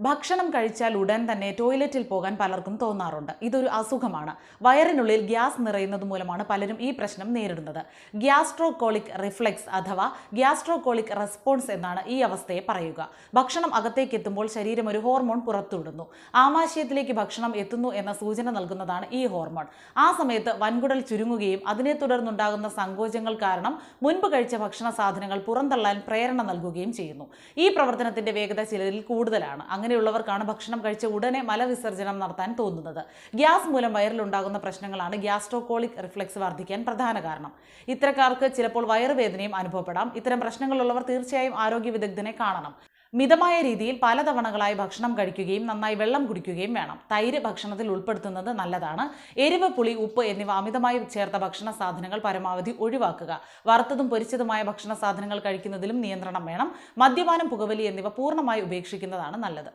ഭക്ഷണം കഴിച്ചാൽ ഉടൻ തന്നെ ടോയ്ലറ്റിൽ പോകാൻ പലർക്കും തോന്നാറുണ്ട്. ഇതൊരു അസുഖമാണ്. വയറിനുള്ളിൽ ഗ്യാസ് നിറയുന്നത് മൂലമാണ് പലരും ഈ പ്രശ്നം നേരിടുന്നത്. ഗ്യാസ്ട്രോകോളിക് റിഫ്ലെക്സ് അഥവാ ഗ്യാസ്ട്രോകോളിക് റെസ്പോൺസ് എന്നാണ് ഈ അവസ്ഥയെ പറയുക. ഭക്ഷണം അകത്തേക്ക് എത്തുമ്പോൾ ശരീരം ഒരു ഹോർമോൺ പുറത്തുവിടുന്നു. ആമാശയത്തിലേക്ക് ഭക്ഷണം എത്തുന്നു എന്ന സൂചന നൽകുന്നതാണ് ഈ ഹോർമോൺ. ആ സമയത്ത് വൻകുടൽ ചുരുങ്ങുകയും അതിനെ തുടർന്നുണ്ടാകുന്ന സങ്കോചങ്ങൾ കാരണം മുൻപ് കഴിച്ച ഭക്ഷണ സാധനങ്ങൾ പുറന്തള്ളാൻ പ്രേരണ നൽകുകയും ചെയ്യുന്നു. ഈ പ്രവർത്തനത്തിന്റെ വേഗത ചിലരിൽ കൂടുതലാണ്. അങ്ങനെയുള്ളവർക്കാണ് ഭക്ഷണം കഴിച്ച ഉടനെ മലവിസർജനം നടത്താൻ തോന്നുന്നത്. ഗ്യാസ് മൂലം വയറിലുണ്ടാകുന്ന പ്രശ്നങ്ങളാണ് ഗ്യാസ്ട്രോകോളിക് റിഫ്ലക്സ് വർദ്ധിക്കാൻ പ്രധാന കാരണം. ഇത്തരക്കാർക്ക് ചിലപ്പോൾ വയറുവേദനയും അനുഭവപ്പെടാം. ഇത്തരം പ്രശ്നങ്ങളുള്ളവർ തീർച്ചയായും ആരോഗ്യ വിദഗ്ധനെ കാണണം. മിതമായ രീതിയിൽ പലതവണകളായി ഭക്ഷണം കഴിക്കുകയും നന്നായി വെള്ളം കുടിക്കുകയും വേണം. തൈര് ഭക്ഷണത്തിൽ ഉൾപ്പെടുത്തുന്നത് നല്ലതാണ്. എരിവ് പുളി ഉപ്പ് എന്നിവ അമിതമായി ചേർത്ത ഭക്ഷണ സാധനങ്ങൾ പരമാവധി ഒഴിവാക്കുക. വറുത്തതും പൊരിച്ചതുമായ ഭക്ഷണ സാധനങ്ങൾ കഴിക്കുന്നതിലും നിയന്ത്രണം വേണം. മദ്യപാനം പുകവലി എന്നിവ പൂർണമായി ഉപേക്ഷിക്കുന്നതാണ് നല്ലത്.